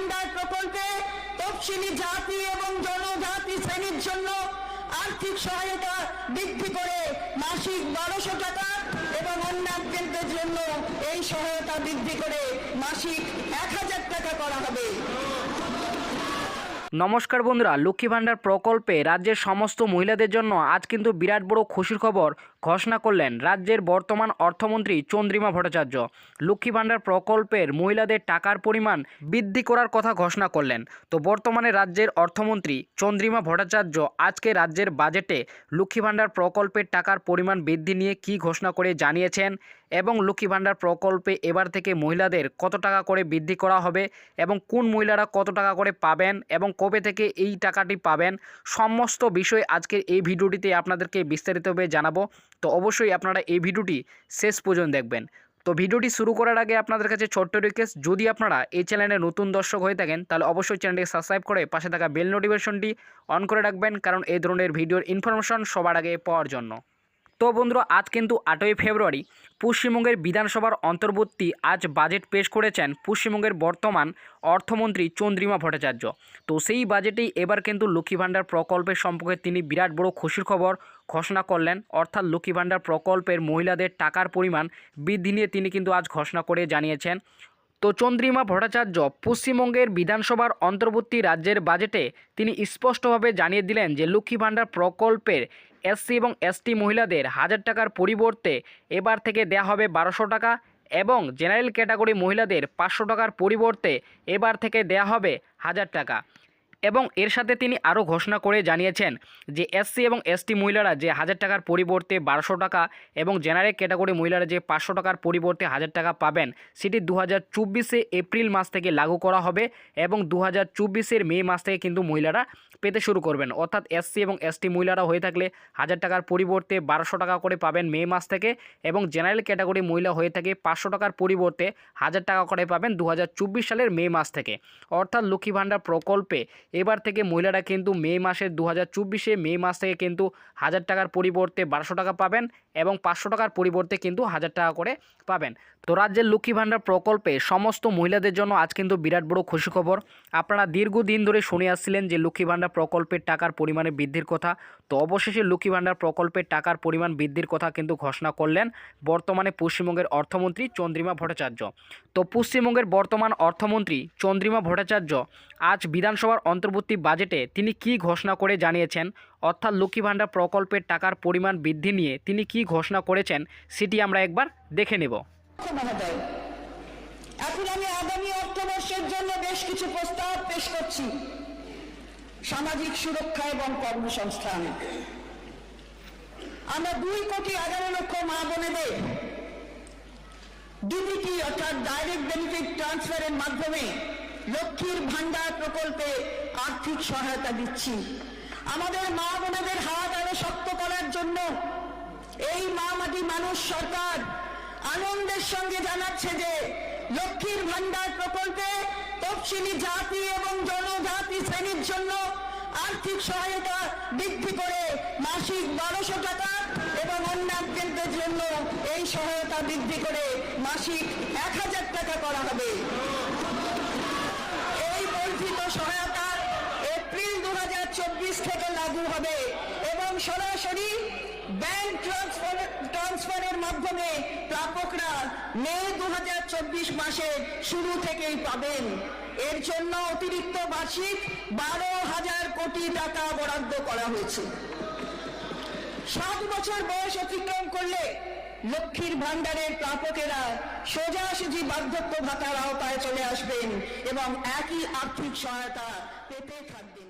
ভান্ডার প্রকল্পে তফসিলি জাতি এবং জনজাতি শ্রেণির জন্য আর্থিক সহায়তা বৃদ্ধি করে মাসিক বারোশো টাকা এবং অন্যান্যদের জন্য এই সহায়তা বৃদ্ধি করে মাসিক এক হাজার টাকা করা হবে। নমস্কার বন্ধুরা, লক্ষ্মী ভাণ্ডার প্রকল্পে রাজ্যের সমস্ত মহিলাদের জন্য আজ কিন্তু বিরাট বড় খুশির খবর ঘোষণা করলেন রাজ্যের বর্তমান অর্থমন্ত্রী চন্দ্রিমা ভট্টাচার্য। লক্ষ্মী ভাণ্ডার প্রকল্পের মহিলাদের টাকার পরিমাণ বৃদ্ধি করার কথা ঘোষণা করলেন। তো বর্তমানে রাজ্যের অর্থমন্ত্রী চন্দ্রিমা ভট্টাচার্য আজকে রাজ্যের বাজেটে লক্ষ্মী ভাণ্ডার প্রকল্পের টাকার পরিমাণ বৃদ্ধি নিয়ে কী ঘোষণা করে জানিয়েছেন এবং লক্ষ্মী ভাণ্ডার প্রকল্পে এবার থেকে মহিলাদের কত টাকা করে বৃদ্ধি করা হবে এবং কোন মহিলারা কত টাকা করে পাবেন এবং কবে থেকে এই টাকাটি পাবেন সমস্ত বিষয় আজকের এই ভিডিওটিতে আপনাদেরকে বিস্তারিতভাবে জানাব। তো অবশ্যই আপনারা এই ভিডিওটি শেষ পর্যন্ত দেখবেন। তো ভিডিওটি শুরু করার আগে আপনাদের কাছে ছোট্ট রিকোয়েস্ট যদি আপনারা এই চ্যানেলে নতুন দর্শক হয়ে থাকেন, তাহলে অবশ্যই চ্যানেলটিকে সাবস্ক্রাইব করে পাশে থাকা বেল নোটিফিকেশনটি অন করে রাখবেন, কারণ এই ধরনের ভিডিওর ইনফরমেশন সবার আগে পাওয়ার জন্য। তো বন্ধুরা, আজ কিন্তু আটই ফেব্রুয়ারি পশ্চিমবঙ্গের বিধানসভার অন্তর্বর্তী আজ বাজেট পেশ করেছেন পশ্চিমবঙ্গের বর্তমান অর্থমন্ত্রী চন্দ্রিমা ভট্টাচার্য। তো সেই বাজেটেই এবার কিন্তু লক্ষ্মী ভাণ্ডার প্রকল্পের সম্পর্কে তিনি বিরাট বড় খুশির খবর ঘোষণা করলেন। অর্থাৎ লক্ষ্মী ভাণ্ডার প্রকল্পের মহিলাদের টাকার পরিমাণ বৃদ্ধি নিয়ে তিনি কিন্তু আজ ঘোষণা করে জানিয়েছেন। তো চন্দ্রিমা ভট্টাচার্য পশ্চিমবঙ্গের বিধানসভার অন্তর্বর্তী রাজ্যের বাজেটে তিনি স্পষ্টভাবে জানিয়ে দিলেন যে লক্ষ্মী ভাণ্ডার প্রকল্পের এসসি এবং এসটি মহিলাদের হাজার টাকার পরিবর্তে এবার থেকে দেয়া হবে বারোশো টাকা এবং জেনারেল ক্যাটাগরি মহিলাদের পাঁচশো টাকার পরিবর্তে এবার থেকে দেয়া হবে হাজার টাকা। এবং এর সাথে তিনি আরও ঘোষণা করে জানিয়েছেন যে এসসি এবং এসটি মহিলারা যে হাজার টাকার পরিবর্তে বারোশো টাকা এবং জেনারেল ক্যাটাগরি মহিলারা যে পাঁচশো টাকার পরিবর্তে হাজার টাকা পাবেন, সেটি দু হাজার এপ্রিল মাস থেকে লাগু করা হবে এবং দু হাজার মে মাস থেকে কিন্তু মহিলারা পেতে শুরু করবেন। অর্থাৎ এসসি এবং এসটি মহিলারা হয়ে থাকলে হাজার টাকার পরিবর্তে বারোশো টাকা করে পাবেন মে মাস থেকে এবং জেনারেল ক্যাটাগরি মহিলা হয়ে থাকে পাঁচশো টাকার পরিবর্তে হাজার টাকা করে পাবেন দু হাজার চব্বিশ সালের মে মাস থেকে। অর্থাৎ লক্ষ্মী ভাণ্ডার প্রকল্পে এবার থেকে মহিলারা কিন্তু মে মাসের দু হাজার চব্বিশে মে মাস থেকে কিন্তু হাজার টাকার পরিবর্তে বারোশো টাকা পাবেন এবং পাঁচশো টাকার পরিবর্তে কিন্তু হাজার টাকা করে পাবেন। তো রাজ্যের লক্ষ্মী ভাণ্ডার প্রকল্পে সমস্ত মহিলাদের জন্য আজ কিন্তু বিরাট বড় খুশি খবর। আপনারা দীর্ঘদিন ধরে শুনে আসছিলেন যে লক্ষ্মী ভাণ্ডার প্রকল্পের টাকার পরিমাণে বৃদ্ধির কথা। তো অবশেষে লক্ষ্মী ভাণ্ডার প্রকল্পের টাকার পরিমাণ বৃদ্ধির কথা কিন্তু ঘোষণা করলেন বর্তমানে পশ্চিমবঙ্গের অর্থমন্ত্রী চন্দ্রিমা ভট্টাচার্য। তো পশ্চিমবঙ্গের বর্তমান অর্থমন্ত্রী চন্দ্রিমা ভট্টাচার্য আজ বিধানসভার অন্তর্বর্তী বাজেটে তিনি কি ঘোষণা করে জানিয়েছেন? অর্থাৎ লক্ষ্মী ভাণ্ডার প্রকল্পের টাকার পরিমাণ বৃদ্ধি নিয়ে তিনি কি ঘোষণা করেছেন সেটি আমরা একবার দেখে নেব। এখন আমি আগামী অর্থবর্ষের জন্য বেশ কিছু প্রস্তাব পেশ করছি। সামাজিক সুরক্ষা এবং কর্মসংস্থান। আমরা দুই কোটি এগারো লক্ষ মা বোনেদের ডিবিটি অর্থাৎ ডাইরেক্ট বেনিফিট ট্রান্সফারের মাধ্যমে লক্ষ্মীর ভান্ডার প্রকল্পে আর্থিক সহায়তা দিচ্ছি। আমাদের মা বোনেদের হাত আরও শক্ত করার জন্য এই মা মাটি মানুষ সরকার আনন্দের সঙ্গে জানাচ্ছে যে লক্ষ্মীর ভান্ডার প্রকল্পে তফসিলি জাতি এবং জনজাতি শ্রেণির জন্য আর্থিক সহায়তা বৃদ্ধি করে মাসিক বারোশো টাকা এবং অন্যান্যদের জন্য এই সহায়তা বৃদ্ধি করে মাসিক এক হাজার টাকা করা হবে এই বর্ধিত সহায়তা এপ্রিল দু থেকে লাগু হবে এবং সরাসরি ব্যাংক ট্রান্সফার ট্রান্সফারের মাধ্যমে প্রাপকরা মে দু মাসের শুরু থেকেই পাবেন। এর জন্য অতিরিক্ত বার্ষিক বারো হাজার কোটি টাকা বরাদ্দ করা হয়েছে। সাত বছর বয়স অতিক্রম করলে লক্ষ্মীর ভান্ডারের প্রাপকেরা সোজাসুজি বার্ধক্য ভাতার আওতায় চলে আসবেন এবং একই আর্থিক সহায়তা পেতে থাকবেন।